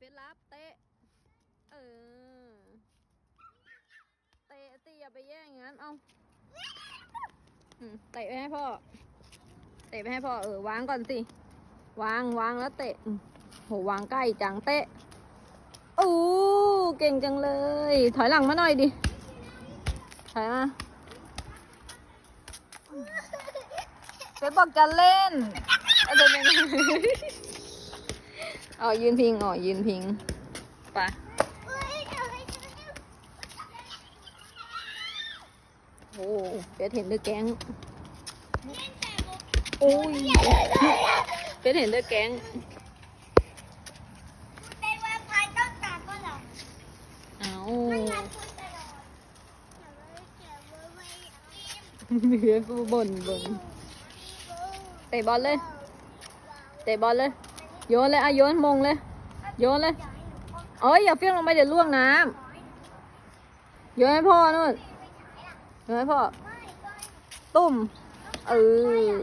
เพชรรับเตะ เออ เตะตีอย่าไปแย่งอย่างนั้น เอาเตะไปให้พ่อ เตะไปให้พ่อ เออ วางก่อนสิ วางวางแล้วเตะ โห วางใกล้จังเตะอู้เก่งจังเลย ถอยหลังมาหน่อยดิ ถอยมาเจ๊บอกจะเล่นเอาเดี๋ยว อ๋อยืนพิงอ๋อยืนพิงไปโอ้เจ๊เห็นด้วยแก๊งโอ้ยเจ๊เห็นด้วยแก๊งในวันพายต้องตัดก็เหรอเอาไม่งั้นคุณจะโดนอย่าไปเก็บไว้ไว้กินเฮ้ยบ่นบ่นเตะบอลเลยเตะบอลเลย โยนเลยอะโยนมงเลย โยนเลยเอ้ยอย่าเฟี้ยงลงไปเดี๋ยวล่วงน้ำโยนให้พ่อนู่นโยนให้พ่อ ตุ่มเออ